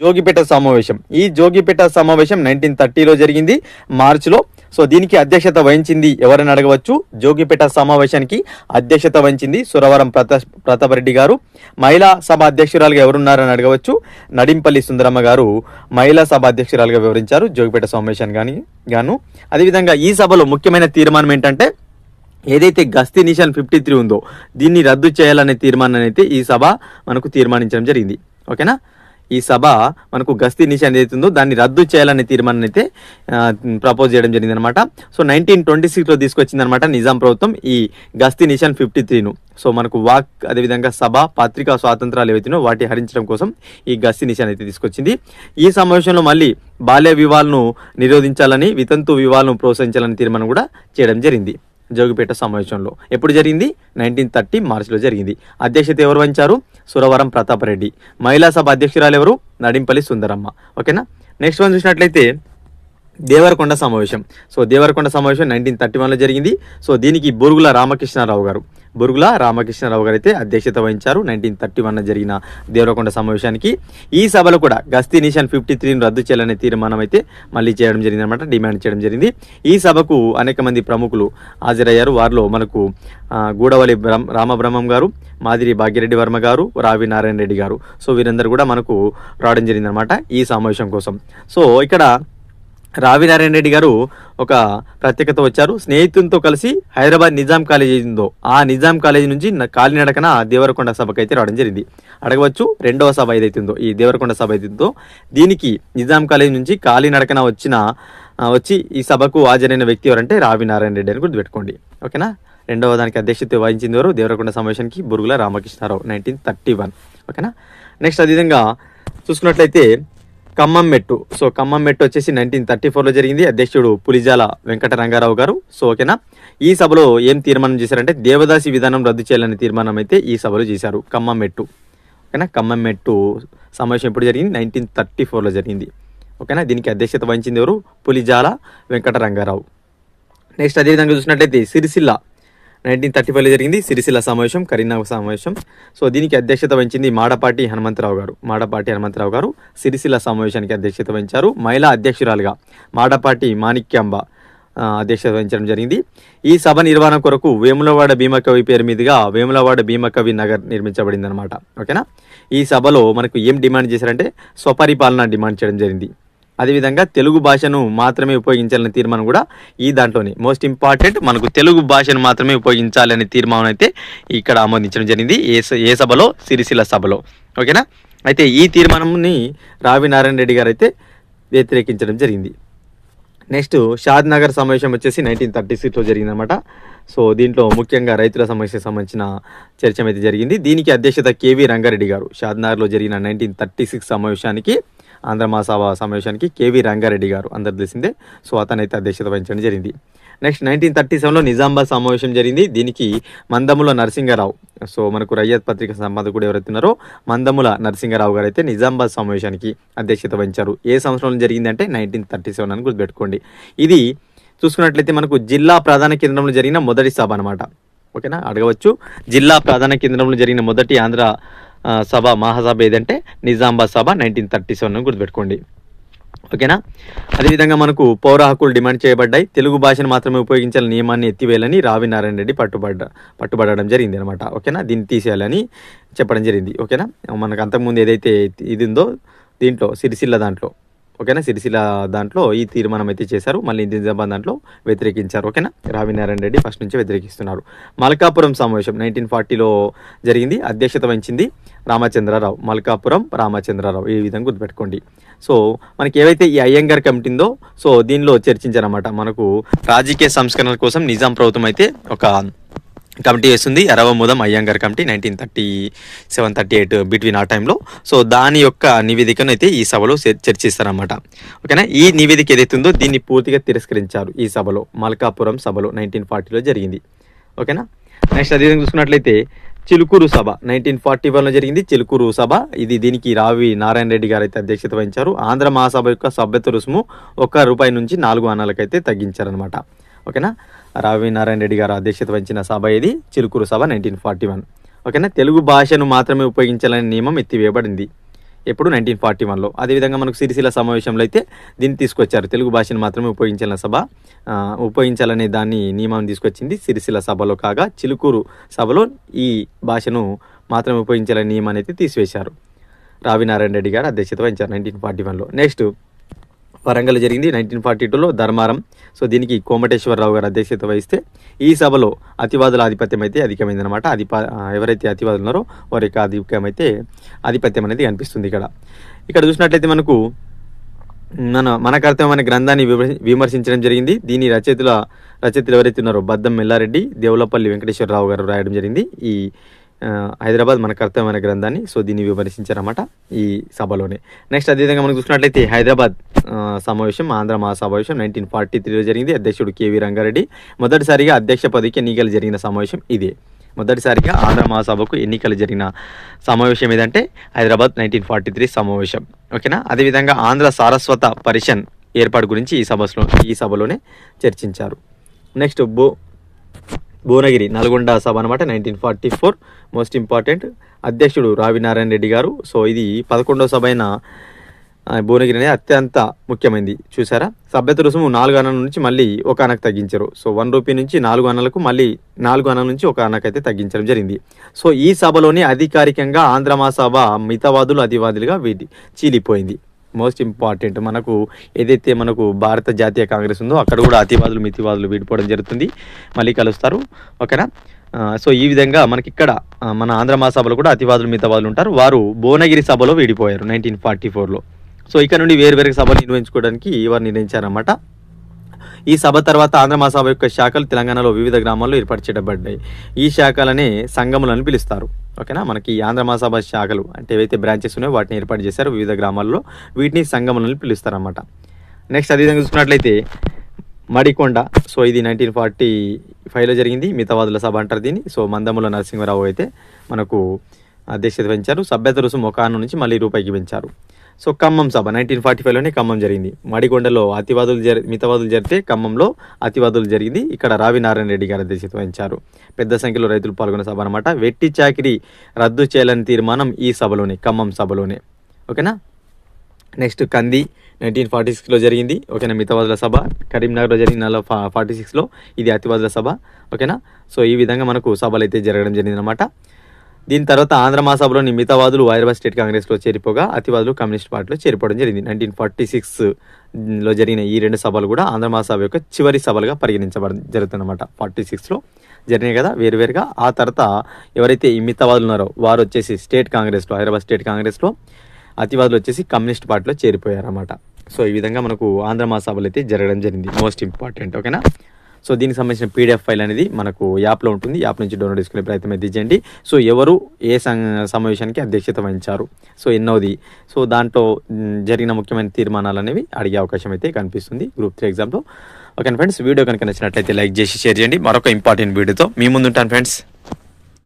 జోగిపేట సమావేశం. ఈ జోగిపేట సమావేశం నైన్టీన్ థర్టీలో జరిగింది. మార్చిలో. సో దీనికి అధ్యక్షత వహించింది ఎవరని అడగవచ్చు? జోగిపేట సమావేశానికి అధ్యక్షత వహించింది సురవరం ప్రతా ప్రతాపరెడ్డి గారు. మహిళా సభ అధ్యక్షురాలుగా ఎవరున్నారని అడగవచ్చు? నడింపల్లి సుందరమ్మ గారు మహిళా సభ అధ్యక్షురాలుగా వివరించారు జోగిపేట సమావేశం కానీ గాను. అదేవిధంగా ఈ సభలో ముఖ్యమైన తీర్మానం ఏంటంటే ఏదైతే గస్తీ నిషన్ ఫిఫ్టీ త్రీ ఉందో దీన్ని రద్దు చేయాలనే తీర్మానాన్ని అయితే ఈ సభ మనకు తీర్మానించడం జరిగింది. ఓకేనా? ఈ సభ మనకు గస్తీ నిషన్ ఏదైతే ఉందో దాన్ని రద్దు చేయాలనే తీర్మానం అయితే ప్రపోజ్ చేయడం జరిగింది అనమాట సో నైన్టీన్ ట్వంటీ సిక్స్లో తీసుకొచ్చింది అనమాట నిజాం ప్రభుత్వం ఈ గస్తీ నిషాన్ ఫిఫ్టీ త్రీను సో మనకు వాక్ అదేవిధంగా సభ పత్రికా స్వాతంత్రాలు ఏవైతున్నాయో వాటి హరించడం కోసం ఈ గస్తీ నిషాన్ అయితే తీసుకొచ్చింది. ఈ సమావేశంలో మళ్ళీ బాల్య వివాహాలను నిరోధించాలని వితంతు వివాహాలను ప్రోత్సహించాలని తీర్మానం కూడా చేయడం జరిగింది. జోగిపేట సమావేశంలో. ఎప్పుడు జరిగింది? నైన్టీన్ థర్టీ మార్చిలో జరిగింది. అధ్యక్షత ఎవరు వహించారు? సురవరం ప్రతాపరెడ్డి. మహిళా సభ అధ్యక్షురాలు ఎవరు నడింపల్లి సుందరమ్మ. ఓకేనా? నెక్స్ట్ వన్ చూసినట్లయితే దేవరకొండ సమావేశం. సో దేవరకొండ సమావేశం నైన్టీన్ థర్టీ వన్లో జరిగింది. సో దీనికి బురుగుల రామకృష్ణారావు గారు. బురుగుల రామకృష్ణారావు గారు అయితే అధ్యక్షత వహించారు. నైన్టీన్ థర్టీ వన్ జరిగిన దేవరకొండ సమావేశానికి ఈ సభలో కూడా గస్తీ నిషన్ ఫిఫ్టీ త్రీని రద్దు చేయాలనే తీర్మానం అయితే మళ్ళీ చేయడం జరిగింది అనమాట డిమాండ్ చేయడం జరిగింది. ఈ సభకు అనేక మంది ప్రముఖులు హాజరయ్యారు. వారిలో మనకు గూడవల్లి రామబ్రహ్మం గారు మాదిరి భాగ్యరెడ్డి వర్మ గారు రావి నారాయణ రెడ్డి గారు. సో వీరందరూ కూడా మనకు రావడం జరిగింది అనమాట ఈ సమావేశం కోసం. సో ఇక్కడ రావినారాయణ రెడ్డి గారు ఒక ప్రత్యేకత వచ్చారు. స్నేహితులతో కలిసి హైదరాబాద్ నిజాం కాలేజీ ఉందో ఆ నిజాం కాలేజీ నుంచి కాలినడకన దేవరకొండ సభకు అయితే రావడం జరిగింది. అడగవచ్చు రెండవ సభ ఏదైతే ఉందో ఈ దేవరకొండ సభ ఏదైతే దీనికి నిజాం కాలేజీ నుంచి కాలినడకన వచ్చిన వచ్చి ఈ సభకు హాజరైన వ్యక్తి ఎవరంటే రావి నారాయణ రెడ్డి అని గుర్తుపెట్టుకోండి. ఓకేనా? రెండవ దానికి అధ్యక్షత వహించింది ఎవరు? దేవరకొండ సమావేశానికి Burugula Ramakrishna Rao nineteen thirty one ఓకేనా? నెక్స్ట్ అదేవిధంగా చూసుకున్నట్లయితే ఖమ్మం మెట్టు. సో ఖమ్మం మెట్టు వచ్చేసి నైన్టీన్ థర్టీ ఫోర్లో జరిగింది. అధ్యక్షుడు పులిజాల వెంకట రంగారావు గారు. సో ఓకేనా? ఈ సభలో ఏం తీర్మానం చేశారంటే దేవదాసి విధానం రద్దు చేయాలనే తీర్మానం అయితే ఈ సభలో చేశారు ఖమ్మం మెట్టు. ఓకేనా? ఖమ్మం మెట్టు సమావేశం ఎప్పుడు జరిగింది? నైన్టీన్ థర్టీ ఫోర్లో జరిగింది. ఓకేనా? దీనికి అధ్యక్షత వహించింది ఎవరు? పులిజాల వెంకట రంగారావు నెక్స్ట్ అదేవిధంగా చూసినట్లయితే సిరిసిల్ల నైన్టీన్ థర్టీ ఫైవ్లో జరిగింది సిరిసిల్ల సమావేశం కరీంనగర్ సమావేశం. సో దీనికి అధ్యక్షత వహించింది మాడపాటి హనుమంతరావు గారు. మాడపాటి హనుమంతరావు గారు సిరిసిల్ల సమావేశానికి అధ్యక్షత వహించారు. మహిళా అధ్యక్షురాలుగా మాడపాటి మాణిక్యాంబ అధ్యక్షత వహించడం జరిగింది. ఈ సభ నిర్వహణ కొరకు వేములవాడ భీమకవి పేరు మీదుగా వేములవాడ భీమకవి నగర్ నిర్మించబడింది అనమాట ఓకేనా? ఈ సభలో మనకు ఏం డిమాండ్ చేశారంటే స్వపరిపాలన డిమాండ్ చేయడం జరిగింది. అదేవిధంగా తెలుగు భాషను మాత్రమే ఉపయోగించాలనే తీర్మానం కూడా ఈ దాంట్లోనే. మోస్ట్ ఇంపార్టెంట్ మనకు తెలుగు భాషను మాత్రమే ఉపయోగించాలనే తీర్మానం అయితే ఇక్కడ ఆమోదించడం జరిగింది. ఏ ఏ సభలో? సిరిసిల్ల సభలో. ఓకేనా? అయితే ఈ తీర్మానంని రావి నారాయణ రెడ్డి గారు అయితే వ్యతిరేకించడం జరిగింది. నెక్స్ట్ షాద్ నగర్ సమావేశం వచ్చేసి నైన్టీన్ థర్టీ సిక్స్లో జరిగిందనమాట సో దీంట్లో ముఖ్యంగా రైతుల సమస్యకు సంబంధించిన చర్చ అయితే జరిగింది. దీనికి అధ్యక్షత కేవీ రంగారెడ్డి గారు. షాద్ నగర్లో జరిగిన నైన్టీన్ థర్టీ సిక్స్ సమావేశానికి ఆంధ్ర మహాసభ సమావేశానికి కేవీ రంగారెడ్డి గారు అందరు తెలిసిందే. సో అతనైతే అధ్యక్షత వహించడం జరిగింది. నెక్స్ట్ నైన్టీన్ థర్టీ సెవెన్లో నిజామాబాద్ సమావేశం జరిగింది. దీనికి మందముల నరసింగరావు సో మనకు రయ్యత్ పత్రిక సంపాదకుడు ఎవరైతే ఉన్నారో మందముల నరసింగరావు గారు అయితే నిజామాబాద్ సమావేశానికి అధ్యక్షత వహించారు. ఏ సంవత్సరంలో జరిగిందంటే నైన్టీన్ థర్టీ సెవెన్ అని గుర్తుపెట్టుకోండి. ఇది చూసుకున్నట్లయితే మనకు జిల్లా ప్రధాన కేంద్రంలో జరిగిన మొదటి సభ అనమాట ఓకేనా? అడగవచ్చు. జిల్లా ప్రధాన కేంద్రంలో జరిగిన మొదటి ఆంధ్ర సభ మహాసభ ఏదంటే నిజామాబాద్ సభ నైన్టీన్ థర్టీ సెవెన్ గుర్తుపెట్టుకోండి. ఓకేనా? అదేవిధంగా మనకు పౌర హక్కులు డిమాండ్ చేయబడ్డాయి. తెలుగు భాషను మాత్రమే ఉపయోగించాలని నియమాన్ని ఎత్తివేయాలని రావి నారాయణ రెడ్డి పట్టుబడ్డ పట్టుబడడం జరిగింది అనమాట ఓకేనా? దీన్ని తీసేయాలని చెప్పడం జరిగింది. ఓకేనా? మనకు అంతకుముందు ఏదైతే ఇది ఉందో దీంట్లో సిరిసిల్ల దాంట్లో. ఓకేనా? సిరిసిల్ల దాంట్లో ఈ తీర్మానం అయితే చేశారు. మళ్ళీ నిజామాబాద్ దాంట్లో వ్యతిరేకించారు. ఓకేనా? రావి నారాయణ రెడ్డి ఫస్ట్ నుంచి వ్యతిరేకిస్తున్నారు. మల్కాపురం సమావేశం నైన్టీన్ ఫార్టీలో జరిగింది. అధ్యక్షత వహించింది రామచంద్రరావు. మల్కాపురం రామచంద్రరావు. ఈ విధంగా గుర్తుపెట్టుకోండి. సో మనకి ఏవైతే ఈ అయ్యంగార్ కమిటీ ఉందో సో దీనిలో చర్చించారన్నమాట. మనకు రాజకీయ సంస్కరణల కోసం నిజాం ప్రభుత్వం అయితే ఒక కమిటీ వేస్తుంది Aravamudam Ayyangar committee nineteen thirty seven thirty eight between ఆ టైంలో. సో దాని యొక్క నివేదికను అయితే ఈ సభలో చర్- ఓకేనా? ఈ నివేదిక ఏదైతే ఉందో దీన్ని పూర్తిగా తిరస్కరించారు ఈ సభలో. మల్కాపురం సభలో నైన్టీన్ ఫార్టీలో జరిగింది. ఓకేనా? నెక్స్ట్ అదేవిధంగా చూసుకున్నట్లయితే చిలుకూరు సభ నైన్టీన్ ఫార్టీ వన్లో జరిగింది. చిలుకూరు సభ. ఇది దీనికి రావి నారాయణ రెడ్డి గారు అయితే అధ్యక్షత వహించారు. ఆంధ్ర మహాసభ యొక్క సభ్యత రుసుము ఒక్క రూపాయి నుంచి నాలుగు అనాలకైతే తగ్గించారనమాట ఓకేనా? రావి నారాయణ రెడ్డి గారు అధ్యక్షత వహించిన సభ ఇది చిలుకూరు సభ నైన్టీన్ ఫార్టీ వన్ ఓకేనా? తెలుగు భాషను మాత్రమే ఉపయోగించాలనే నియమం ఎత్తివేయబడింది. ఎప్పుడు? నైన్టీన్ ఫార్టీ వన్లో అదేవిధంగా మనకు సిరిసిల సమావేశంలో అయితే దీన్ని తీసుకొచ్చారు. తెలుగు భాషను మాత్రమే ఉపయోగించాలని సభ ఉపయోగించాలనే దాన్ని నియమం తీసుకొచ్చింది సిరిసిల సభలో కాగా చిలుకూరు సభలో ఈ భాషను మాత్రమే ఉపయోగించాలనే నియమాన్ని అయితే తీసివేశారు. రావినారాయణ రెడ్డి గారు అధ్యక్షత వహించారు నైన్టీన్ ఫార్టీ వన్లో నెక్స్ట్ వరంగల్ జరిగింది నైన్టీన్ ఫార్టీ టూలో ధర్మారం. సో దీనికి కోమటేశ్వరరావు గారు అధ్యక్షత వహిస్తే ఈ సభలో అతివాదుల ఆధిపత్యం అయితే అధికమైందనమాట అధిప ఎవరైతే అతివాదులు ఉన్నారో వారి యొక్క ఆధిపత్యం ఆధిపత్యం అనేది కనిపిస్తుంది ఇక్కడ. ఇక్కడ చూసినట్లయితే మనకు మన మన కర్తవ్యం అనే గ్రంథాన్ని విమర్శ- విమర్శించడం జరిగింది. దీని రచయితల రచయితలు ఎవరైతే ఉన్నారో బద్దం మెల్లారెడ్డి దేవులపల్లి వెంకటేశ్వరరావు గారు రాయడం జరిగింది. ఈ హైదరాబాద్ మన కర్తవ్యమైన గ్రంథాన్ని సో దీన్ని విమర్శించారన్నమాట ఈ సభలోనే. నెక్స్ట్ అదేవిధంగా మనం చూసినట్లయితే హైదరాబాద్ సమావేశం ఆంధ్ర మహాసమావేశం నైన్టీన్ ఫార్టీ త్రీలో జరిగింది. అధ్యక్షుడు కేవీ రంగారెడ్డి. మొదటిసారిగా అధ్యక్ష పదవికి ఎన్నికలు జరిగిన సమావేశం ఇదే. మొదటిసారిగా ఆంధ్ర మహాసభకు ఎన్నికలు జరిగిన సమావేశం ఏదంటే హైదరాబాద్ నైన్టీన్ ఫార్టీ త్రీ సమావేశం. ఓకేనా? అదేవిధంగా ఆంధ్ర సారస్వత పరిషన్ ఏర్పాటు గురించి ఈ సభలో ఈ సభలోనే చర్చించారు. నెక్స్ట్ బో భువనగిరి నల్గొండ సభ అనమాట nineteen forty four most important అధ్యక్షుడు రావినారాయణ రెడ్డి గారు. సో ఇది పదకొండవ సభ అయిన భువనగిరి అనేది అత్యంత ముఖ్యమైనది చూసారా? సభ్యత రుసుము నాలుగు అన్నల నుంచి మళ్ళీ ఒక అన్నకు తగ్గించారు. సో వన్ రూపీ నుంచి నాలుగు అన్నలకు మళ్ళీ నాలుగు అన్నల నుంచి ఒక అన్నకు అయితే తగ్గించడం జరిగింది. సో ఈ సభలోనే అధికారికంగా ఆంధ్ర మహాసభ మితవాదులు అతివాదులుగా వీటి చీలిపోయింది. Most important. మనకు ఏదైతే మనకు భారత జాతీయ కాంగ్రెస్ ఉందో అక్కడ కూడా అతివాదులు మితివాదులు విడిపోవడం జరుగుతుంది. మళ్ళీ కలుస్తారు. ఓకేనా? సో ఈ విధంగా మనకి ఇక్కడ మన ఆంధ్ర మహాసభలో కూడా అతివాదులు మితవాదులు ఉంటారు. వారు భువనగిరి సభలో విడిపోయారు నైన్టీన్ ఫార్టీ ఫోర్లో. సో ఇక్కడ నుండి వేరు వేరు సభలు నిర్వహించుకోవడానికి వారు నిర్ణయించారన్నమాట. ఈ సభ తర్వాత ఆంధ్ర మహాసభ యొక్క శాఖలు తెలంగాణలో వివిధ గ్రామాల్లో ఏర్పాటు చేయబడ్డాయి. ఈ శాఖలనే సంఘములను పిలుస్తారు. ఓకేనా? మనకి ఆంధ్ర మహాసభ శాఖలు అంటే ఏవైతే బ్రాంచెస్ ఉన్నాయో వాటిని ఏర్పాటు చేశారు వివిధ గ్రామాల్లో వీటిని సంఘములను పిలుస్తారన్నమాట. నెక్స్ట్ అదేవిధంగా చూసుకున్నట్లయితే మడికొండ సో ఇది నైన్టీన్ ఫార్టీ ఫైవ్లో జరిగింది మితవాదుల సభ అంటారు దీన్ని. సో మందముల నరసింహరావు అయితే మనకు అధ్యక్షత వహించారు సభ్యత రుసుము ఒక నుంచి మళ్ళీ రూపాయికి పెంచారు. సో ఖమ్మం సభ నైన్టీన్ ఫార్టీ ఫైవ్లోనే ఖమ్మం జరిగింది. మడికొండలో అతివాదులు జరి మితవాదులు జరిగితే ఖమ్మంలో అతివాదులు జరిగింది. ఇక్కడ రావి నారాయణ రెడ్డి గారు అధ్యక్షత వహించారు. పెద్ద సంఖ్యలో రైతులు పాల్గొన్న సభ అనమాట వెట్టి చాకిరి రద్దు చేయాలని తీర్మానం ఈ సభలోనే ఖమ్మం సభలోనే. ఓకేనా? నెక్స్ట్ కంది నైన్టీన్ ఫార్టీ సిక్స్లో జరిగింది. ఓకేనా? మితవాదుల సభ కరీంనగర్లో జరిగిన నెల ఫార్టీ సిక్స్లో ఇది అతివాదుల సభ. ఓకేనా? సో ఈ విధంగా మనకు సభలు అయితే జరగడం జరిగింది అనమాట దీని తర్వాత ఆంధ్ర మహాసభలోని మితవాదులు హైదరాబాద్ స్టేట్ కాంగ్రెస్లో చేరిపోగా అతివాదులు కమ్యూనిస్ట్ పార్టీలో చేరిపోవడం జరిగింది. నైన్టీన్ ఫార్టీ సిక్స్లో జరిగిన ఈ రెండు సభలు కూడా ఆంధ్ర మహాసభ యొక్క చివరి సభలుగా పరిగణించబడ జరుగుతుందన్నమాట. ఫార్టీ సిక్స్లో జరిగినాయి కదా వేరువేరుగా. ఆ తర్వాత ఎవరైతే ఈ మితవాదులు ఉన్నారో వారు వచ్చేసి స్టేట్ కాంగ్రెస్లో హైదరాబాద్ స్టేట్ కాంగ్రెస్లో అతివాదులు వచ్చేసి కమ్యూనిస్ట్ పార్టీలో చేరిపోయారన్నమాట. సో ఈ విధంగా మనకు ఆంధ్ర మహాసభలు అయితే జరగడం జరిగింది. మోస్ట్ ఇంపార్టెంట్ ఓకేనా? సో దీనికి సంబంధించిన పీడిఎఫ్ ఫైల్ అనేది మనకు యాప్లో ఉంటుంది. యాప్ నుంచి డౌన్లోడ్ చేసుకునే ప్రయత్నం అయితే చేయండి. సో ఎవరు ఏ సం- సమావేశానికి అధ్యక్షత వహించారు? సో ఎన్నోది. సో దాంట్లో జరిగిన ముఖ్యమైన తీర్మానాలు అనేవి అడిగే అవకాశం అయితే కనిపిస్తుంది. గ్రూప్ త్రీ ఎగ్జామ్లో ఓకే ఫ్రెండ్స్ వీడియో కనుక నచ్చినట్లయితే లైక్ చేసి షేర్ చేయండి. మరొక ఇంపార్టెంట్ వీడియోతో మీ ముందుంటాను ఫ్రెండ్స్